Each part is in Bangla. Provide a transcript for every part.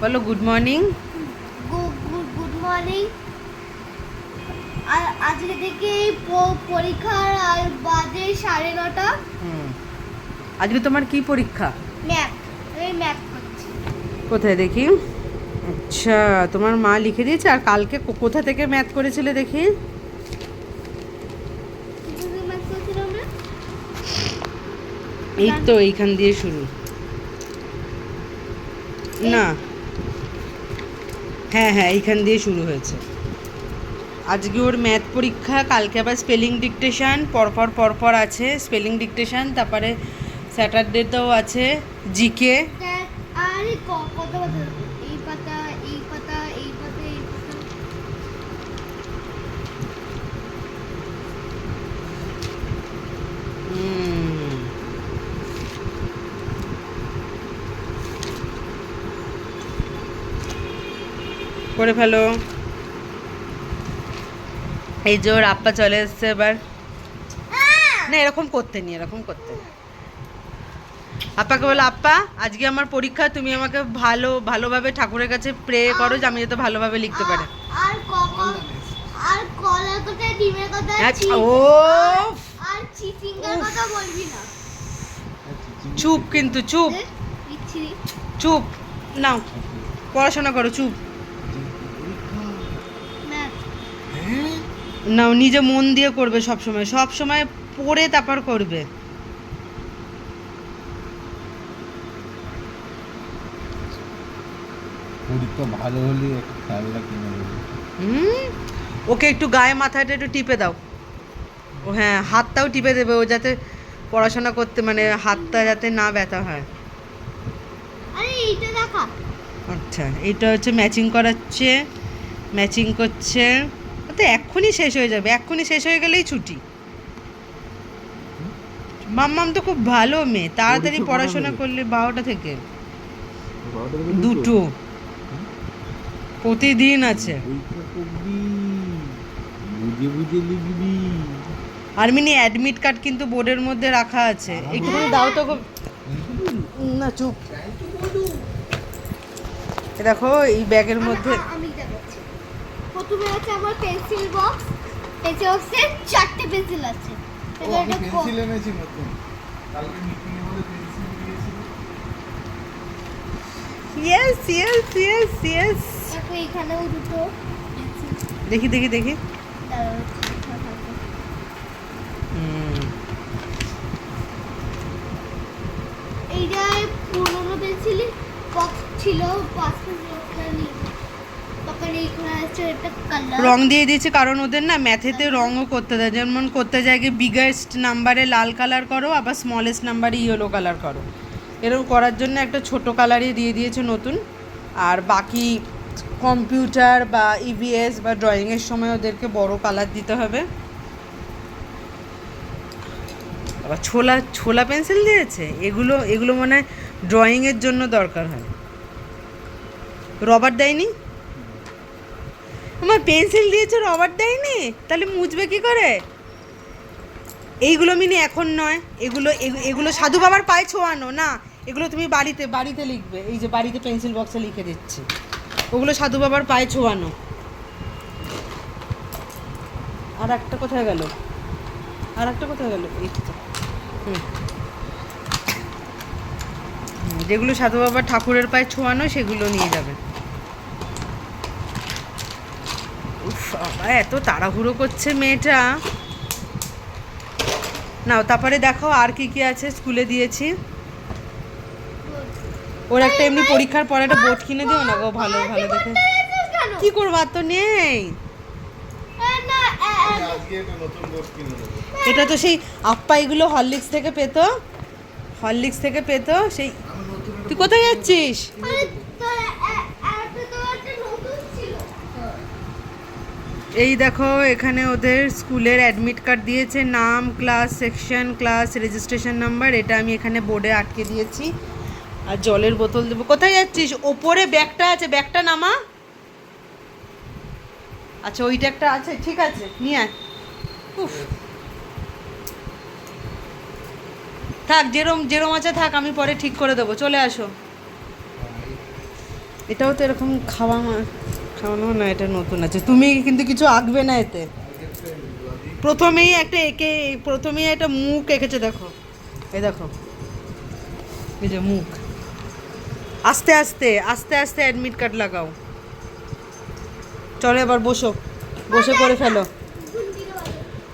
বলো গুড মর্নিং morning. আর আজকে থেকে পরীক্ষার আর বাজে সাড়ে নটা। আজকে তোমার কি পরীক্ষা? ম্যাথ। আমি ম্যাথ করছি। কোথায় দেখি? আচ্ছা তোমার মা লিখে দিয়েছে আর কালকে কোথা থেকে ম্যাথ করেছিলে দেখি? এই তো এইখান দিয়ে শুরু। না। হ্যাঁ হ্যাঁ এইখান দিয়ে শুরু হয়েছে। আজকে ওর ম্যাথ পরীক্ষা কালকে আবার স্পেলিং ডিকটেশান পরপর পরপর আছে স্পেলিং ডিকটেশান তারপরে স্যাটারডেতেও আছে জিকে আরে ক- কত কথা এই পাতা এই পাতা এই পাতা এই পাতা করে ফেলো। এই যে ওর আপ্পা চলে এসছে এবার। না এরকম করতে নি এরকম করতে। আপ্পাকে বলো আপ্পা আজকে আমার পরীক্ষা তুমি আমাকে ভালো ভালোভাবে ঠাকুরের কাছে প্রে করো যে আমি যাতে ভালোভাবে লিখতে পারি। আর ক- ক- আর কলার কথা ডিমের কথা ও আর চিচিঙ্গার কথা বলবি না? চুপ কিন্তু চুপ। চুপ। নাও পড়াশোনা করো চুপ ম্যাথ নাও নিজে মন দিয়ে করবে সব সময় সব সময় পড়ে তারপর করবে। পরীক্ষা ভালো হলে একটা খেলনা কিনে হুম? ওকে একটু গায়ে মাথাটা একটু টিপে দাও। ও হ্যাঁ হাতটাও টিপে দেবে ও যাতে পড়াশোনা করতে মানে হাতটা যাতে না ব্যথা হয়। আরে এইটা দেখা। আচ্ছা এটা হচ্ছে ম্যাচিং করাচ্ছে ম্যাচিং করছে। তো এক্ষুনি শেষ হয়ে যাবে এক্ষুনি শেষ হয়ে গেলেই ছুটি। মাম্মাম তো খুব ভালো মেয়ে তাড়াতাড়ি পড়াশোনা করলে বারোটা থেকে। দুটো? প্রতিদিন আছে। আর মিনি অ্যাডমিট কার্ড কিন্তু বোর্ডের মধ্যে রাখা আছে। একটুখানি দাও তো না চুপ। দেখো এই ব্যাগের মধ্যে প্রথমে আছে আমার পেন্সিল বক্স পেন্সিল বক্সে চারটে পেন্সিল আছে। পেন্সিল এনেছি নতুন। কালকে মিটিং এ বলে পেন্সিল দিয়েছিল। ইয়েস ইয়েস ইয়েস ইয়েস দেখো এখানেও দুটো। দেখি দেখি দেখি। এইটা পুরোনো পেন্সিল বক্স ছিল পাঁচ পেন্সিল নিয়ে তখন এইখানে আছে একটা কালার রং দিয়ে দিয়েছে, কারণ ওদের না ম্যাথেতে রঙও করতে দেয়। যেমন করতে যায় গিয়ে বিগেস্ট নাম্বারে লাল কালার করো, আবার স্মলেস্ট নাম্বারে ইয়েলো কালার করো। এরকম করার জন্য একটা ছোট কালারই দিয়ে দিয়েছে নতুন। আর বাকি কম্পিউটার বা ইভিএস বা ড্রয়িংয়ের সময় ওদেরকে বড় কালার দিতে হবে। আবার ছোলা ছোলা পেন্সিল দিয়েছে? এগুলো এগুলো মনে হয় ড্রয়িংয়ের জন্য দরকার হয়। রবার দেয়নি? আমার পেন্সিল দিয়েছে রবার দেয়নি? তাহলে মুছবে কি করে? এইগুলো মিনি এখন নয়। এগুলো এগু- এগুলো সাধু বাবার পায়ে ছোঁয়ানো, না। এগুলো তুমি বাড়িতে বাড়িতে লিখবে। এই যে বাড়িতে পেন্সিল বক্সে লিখে দিচ্ছি। ওগুলো সাধু বাবার পায়ে ছোঁয়ানো। আর একটা কোথায় গেল? আর একটা কোথায় গেল? যেগুলো সাধু বাবার ঠাকুরের পায়ে ছোঁয়ানো, সেগুলো নিয়ে যাবে উফ বাবা, এত তাড়াহুড়ো করছে মেয়েটা। নাও, তারপরে দেখো আর কি কি আছে স্কুলে দিয়েছি। ওর একটা এমনি পরীক্ষার পরে একটা বোর্ড কিনে দিও না গো, ভালো ভালো দেখে। কি করব, আর তো নেই। এটা তো সেই আপ্পা এগুলো হরলিক্স থেকে পেতো। হরলিক্স থেকে পেতো, সেই তুই কোথায় যাচ্ছিস আরে, তো এ, এ, একটা তো একটা নতুন ছিল এই দেখো, এখানে ওদের স্কুলের অ্যাডমিট কার্ড দিয়েছে, নাম class section class registration number এটা আমি এখানে বোর্ডে আটকে দিয়েছি। আর জলের বোতল দেবো। কোথায় যাচ্ছিস? ওপরে ব্যাগটা আছে, ব্যাগটা নামা। আচ্ছা ওইটা একটা আছে, ঠিক আছে, নিয়ে আয়। উফ। থাক, যেরম যেরম আছে থাক, আমি পরে ঠিক করে দেবো। চলে আসো। এটাও তো এরকম খাওয়া মা- না, এটা নতুন আছে। তুমি কিন্তু কিছু আঁকবে না এতে। প্রথমেই একটা এঁকে, প্রথমেই একটা মুখ এঁকেছে, দেখো। এই দেখো। এই যে মুখ। আস্তে আস্তে আস্তে আস্তে অ্যাডমিট কার্ড লাগাও। চলো এবার বসো। বসে করে ফেলো।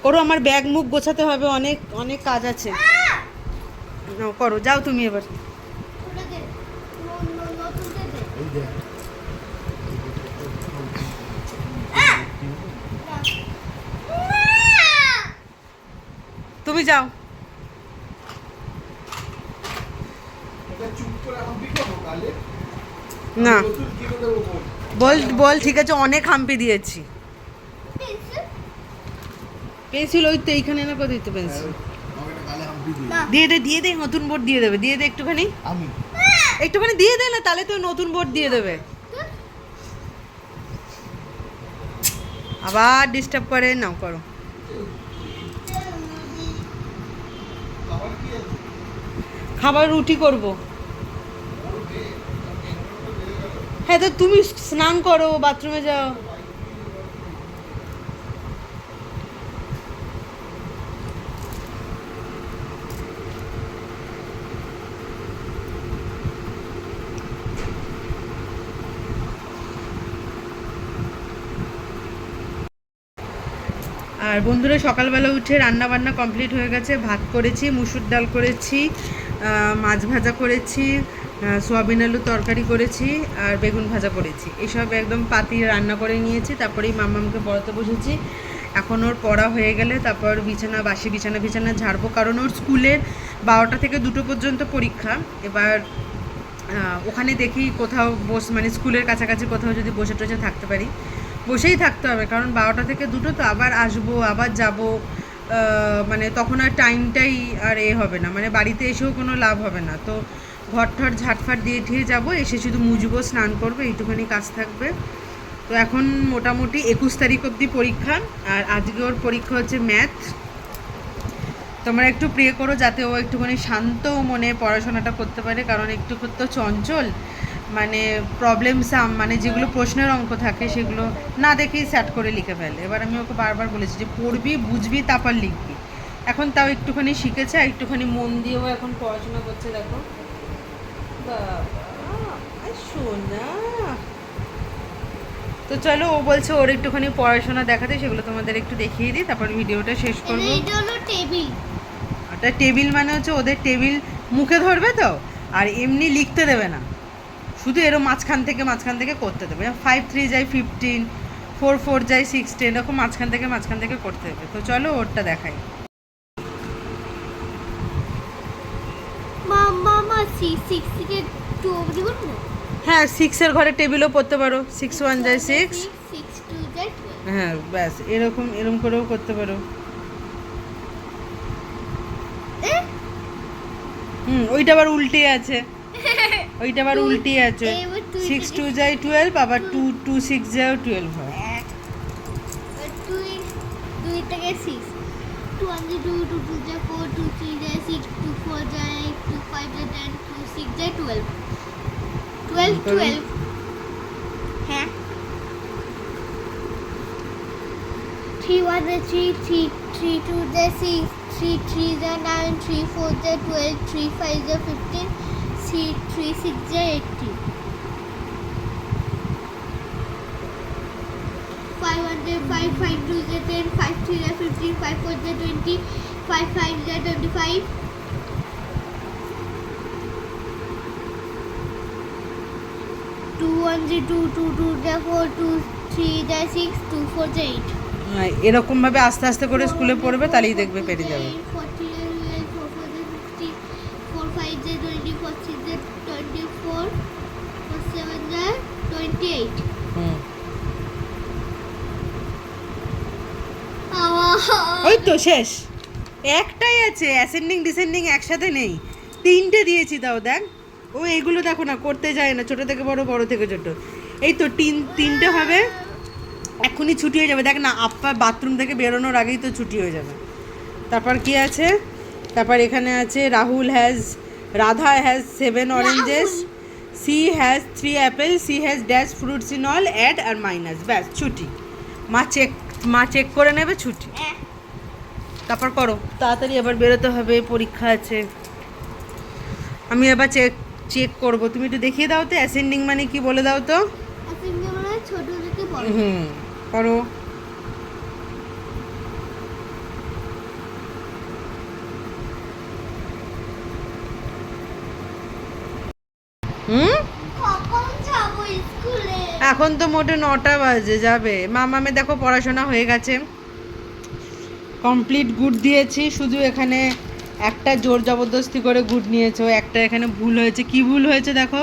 করো, আমার ব্যাগ মুখ গোছাতে হবে, অনেক অনেক কাজ আছে। করো, যাও তুমি এবার ওটা দে ন- ন- নতুনটা দে এই দেখ তুমি যাও। করে না। নতুন কিনে দেবো বল? বল ঠিক আছে অনেক হাম্পি দিয়েছি। পেন্সিল? পেন্সিল ওই তো এইখানে না কোথায় তো পেন্সিল? না। দিয়ে দে দিয়ে দে নতুন বোর্ড দিয়ে দেবে দিয়ে দে একটুখানি। আমি? একটুখানি দিয়ে দে না তাহলে তো নতুন বোর্ড দিয়ে দেবে। আবার ডিস্টার্ব করে নাও করো আমার কি আছে খাবার রুটি করব। হ্যাঁ তো তুমি স্নান করো, বাথরুমে যাও। আর বন্ধুরা, সকালবেলা উঠে রান্না বান্না কমপ্লিট হয়ে গেছে। ভাত করেছি, মুসুর ডাল করেছি। মাছ ভাজা করেছি সোয়াবিন আলু তরকারি করেছি আর বেগুন ভাজা করেছি। এসব একদম পাতি রান্না করে নিয়েছি, তারপরেই মামামকে পড়াতে বসেছি। এখন ওর পড়া হয়ে গেলে তারপর বিছানা, বাসি বিছানা বিছানা ঝাড়বো, কারণ ওর স্কুলের বারোটা থেকে দুটো পর্যন্ত পরীক্ষা। এবার ওখানে দেখি কোথাও বস মানে স্কুলের কাছাকাছি কোথাও যদি বসে টসে থাকতে পারি। বসেই থাকতে হবে, কারণ বারোটা থেকে দুটো তো আবার আসব, আবার যাব। মানে তখন আর টাইমটাই আর এ হবে না। মানে বাড়িতে এসেও কোনো লাভ হবে না। তো ঘর ঠর ঝাটফাট দিয়ে ঠিয়ে যাব, এসে শুধু মুজবো, স্নান করব, এইটুখানি কাজ থাকবে। তো এখন মোটামুটি একুশ তারিখ অবধি পরীক্ষা, আর আজকে ওর পরীক্ষা হচ্ছে ম্যাথ তোমরা একটু প্রে করো যাতে ও একটুখানি শান্ত মনে পড়াশোনাটা করতে পারে, কারণ একটু তো চঞ্চল। মানে প্রবলেম সাম মানে যেগুলো প্রশ্নের অঙ্ক থাকে সেগুলো না দেখেই স্যাট করে লিখে ফেলে। এবার আমি ওকে বারবার বলেছি যে পড়বি বুঝবি তারপর লিখবি। এখন তাও একটুখানি শিখেছে আর একটুখানি মন দিয়েও এখন পড়াশোনা করছে দেখো। সোনা। তো চলো ও বলছে ওর একটুখানি পড়াশোনা দেখাতে সেগুলো তোমাদের একটু দেখিয়ে দিই তারপর ভিডিওটা শেষ করব। টেবিল। ওটা টেবিল মানে হচ্ছে ওদের টেবিল মুখে ধরবে তো? আর এমনি লিখতে দেবে না। শুধু এরকম মাঝখান থেকে মাঝখান থেকে করতে দেবে। ফাইভ থ্রি যায় ফিফটিন ফোর ফোর যায় সিক্সটিন এরকম মাঝখান থেকে মাঝখান থেকে করতে দেবে। তো চলো ওরটা দেখাই। হ্যাঁ সিক্সের ঘরে টেবিলও পড়তে পারো। সিক্স ওয়ান যায় সিক্স হ্যাঁ ব্যাস এরকম এরকম করেও করতে পারো। হুম ওইটা আবার উল্টে আছে। ওইটা আবার উল্টে আছে। সিক্স টু যায় টুয়েলভ আবার টু টু সিক্স যায় টুয়েলভ হয়। দুই থেকে six two one G two two two যায় ফোর টু থ্রি যায় সিক্স টু ফোর যায় টু ফাইভ যায় টেন টু সিক্স যায় টুয়েলভ টুয়েলভ টুয়েলভ হ্যাঁ। থ্রি ওয়ান যায় থ্রি থ্রি থ্রি টু যায় সিক্স থ্রি থ্রি যায় নাইন থ্রি ফোর যায় টুয়েলভ থ্রি ফাইভ যায় fifteen three three six J eighty five hundred five five two J ten five three J fifteen five four J five five J twenty five. Two one G two two two J four two three J six two four J eight. হ্যাঁ, এরকমভাবে আস্তে আস্তে করে স্কুলে পড়বে তাহলেই দেখবে পেরে যাবে। ওই তো, শেষ। একটাই আছে অ্যাসেন্ডিং ডিসেন্ডিং একসাথে নেই। তিনটে দিয়েছি তাও দেখ। ও এগুলো দেখো না, করতে যায় না, ছোট থেকে বড় বড় থেকে ছোট। এই তো তিন, তিনটে হবে। এক্ষুনি ছুটি হয়ে যাবে। দেখ না আপ্পা বাথরুম থেকে বেরোনোর আগেই তো ছুটি হয়ে যাবে। তারপর কি আছে? তারপর এখানে আছে, Rahul has Radha has seven oranges she has three apple she has dash fruits in all add R minus ব্যাস, ছুটি। মা চেক মা চেক করে নেবে, ছুটি। হ্যাঁ। তারপর করো। তাড়াতাড়ি আবার বেরোতে হবে পরীক্ষা আছে। আমি আবার চেক চেক করব। তুমি একটু দেখিয়ে দাও তো অ্যাসেন্ডিং মানে কি বলে দাও তো? মানে হুম করো। হুম? এখন তো মোটে নটা বাজে যাবে। মামামে দেখো পড়াশোনা হয়ে গেছে। কমপ্লিট গুড দিয়েছি, শুধু এখানে একটা জোর জবরদস্তি করে গুড নিয়েছে। একটা এখানে ভুল হয়েছে। কি ভুল হয়েছে দেখো?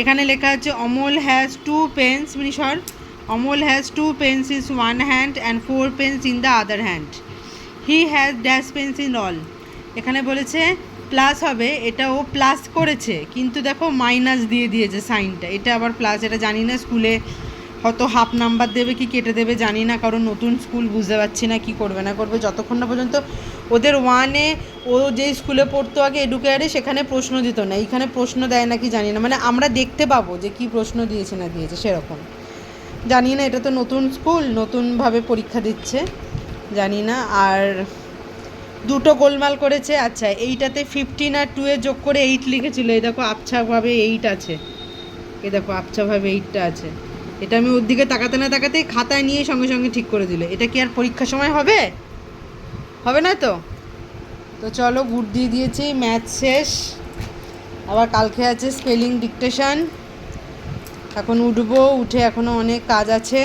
এখানে লেখা আছে অমল হ্যাজ টু পেন্স মানে সর Amal has two pens is one hand and four pens in the other hand he has dash pens in all এখানে বলেছে প্লাস হবে। এটা ও প্লাস করেছে। কিন্তু দেখো মাইনাস দিয়ে দিয়েছে সাইনটা। এটা আবার প্লাস এটা জানি না, স্কুলে হয়তো হাফ নাম্বার দেবে কি কেটে দেবে জানি না, কারণ নতুন স্কুল বুঝতে পারছি না কি করবে না করবে। যতক্ষণ না পর্যন্ত ওদের ওয়ানে ও যে স্কুলে পড়তো আগে এডুকেয়ারে সেখানে প্রশ্ন দিত না। এইখানে প্রশ্ন দেয় নাকি জানি না। মানে আমরা দেখতে পাবো যে কি প্রশ্ন দিয়েছে না দিয়েছে, সেরকম। জানি না, এটা তো নতুন স্কুল নতুনভাবে পরীক্ষা দিচ্ছে, জানি না। আর দুটো গোলমাল করেছে আচ্ছা এইটাতে ফিফটিন আর টু এ যোগ করে এইট লিখেছিল। এই দেখো আবছাভাবে এইট আছে। এই দেখো আবছাভাবে এইটটা আছে। এটা আমি ওর দিকে তাকাতে না তাকাতেই খাতায় নিয়ে সঙ্গে সঙ্গে ঠিক করে দিল। এটা কি আর পরীক্ষার সময় হবে? হবে না তো? তো চলো গুড দিয়ে দিয়েছি ম্যাথ শেষ। আবার কালকে আছে স্পেলিং ডিকটেশন। এখন উঠবো উঠে এখনও অনেক কাজ আছে।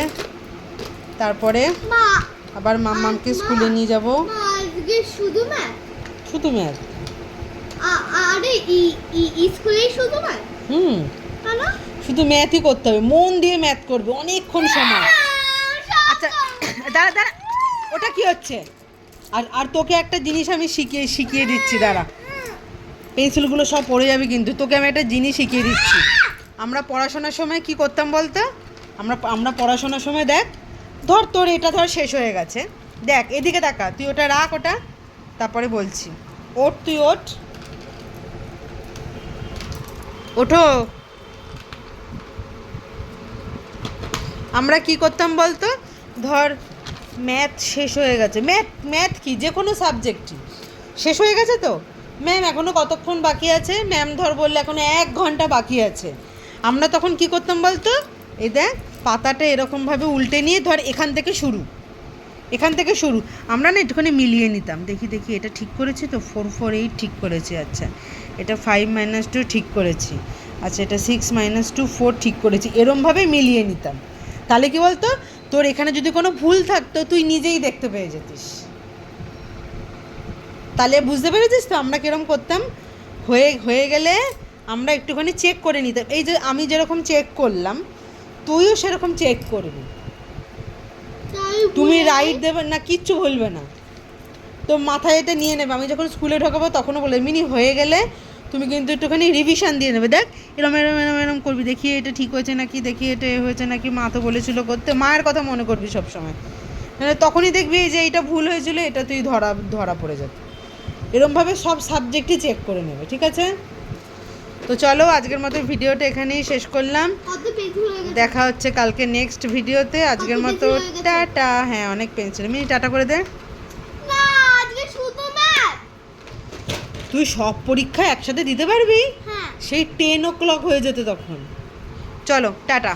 তারপরে আবার মাম্মামকে স্কুলে নিয়ে যাব। শুধু ম্যাথ? শুধু ম্যাথ? আরে ই ই স্কুলে শুধু ম্যাথ? হুম। শুধু ম্যাথই করতে হবে, মন দিয়ে ম্যাথ করবে, অনেকক্ষণ সময়। আচ্ছা দাঁড়া দাঁড়া, ওটা কি হচ্ছে? আর আর তোকে একটা জিনিস আমি শিখিয়ে শিখিয়ে দিচ্ছি, দাঁড়া। পেন্সিলগুলো সব পড়ে যাবে কিন্তু, তোকে আমি একটা জিনিস শিখিয়ে দিচ্ছি। আমরা পড়াশোনার সময় কি করতাম বলতো? আমরা আমরা পড়াশোনার সময় দেখ, ধর তোর এটা ধর শেষ হয়ে গেছে। দেখ, এদিকে দেখা, তুই ওটা রাখ ওটা, তারপরে বলছি। ওঠ, তুই ওঠ। ওঠো। আমরা কি করতাম বলতো? ধর ম্যাথ শেষ হয়ে গেছে। ম্যাথ ম্যাথ কি? যে কোনো সাবজেক্টই শেষ হয়ে গেছে তো? ম্যাম এখনও কতক্ষণ বাকি আছে? ম্যাম ধর বললে এখনও এক ঘণ্টা বাকি আছে। আমরা তখন কি করতাম বলতো? এই দেখ, পাতাটা এরকমভাবে উল্টে নিয়ে ধর এখান থেকে শুরু। এখান থেকে শুরু। আমরা না একটুখানি মিলিয়ে নিতাম। দেখি দেখি, এটা ঠিক করেছি তো? ফোর ফোর এইট ঠিক করেছি আচ্ছা। এটা ফাইভ মাইনাস টু ঠিক করেছি। আচ্ছা এটা সিক্স মাইনাস টু ফোর ঠিক করেছি। এরমভাবে মিলিয়ে নিতাম। তাহলে কি বলতো? তোর এখানে যদি কোনো ভুল থাকতো তুই নিজেই দেখতে পেয়ে যেতিস। তাহলে বুঝতে পেরেছিস তো আমরা কিরম করতাম? হয়ে হয়ে গেলে আমরা একটুখানি চেক করে নিতাম। এই যে আমি যেরকম চেক করলাম তুইও সেরকম চেক করবি। তুমি রাইট দেবে না কিচ্ছু বলবে না। তো মাথায় এটা নিয়ে নেবে। আমি যখন স্কুলে ঢোকাবো তখনও বলে মিনি হয়ে গেলে তুমি কিন্তু একটুখানি রিভিশন দিয়ে নেবে। দেখ এরম এরম এরম এরম করবি। দেখি এটা ঠিক হয়েছে নাকি দেখি এটা এ হয়েছে নাকি। মা তো বলেছিল করতে। মায়ের কথা মনে করবি সব সময় নাহলে তখনই দেখবি যে এটা ভুল হয়েছিল এটা তুই ধরা ধরা পড়ে যাবে। এরমভাবে সব সাবজেক্টই চেক করে নেবে ঠিক আছে? তো চলো আজকের মতো ভিডিওটা এখানেই শেষ করলাম। দেখা হচ্ছে কালকে নেক্সট ভিডিওতে আজকের মতো? টাটা। হ্যাঁ অনেক পেন্সিল মিনি টাটা করে দে না আজকে শুধু ম্যাথ তুই সব পরীক্ষা একসাথে দিতে পারবি? হ্যাঁ। সেই টেন ও ক্লক হয়ে যেত তখন। চলো টাটা।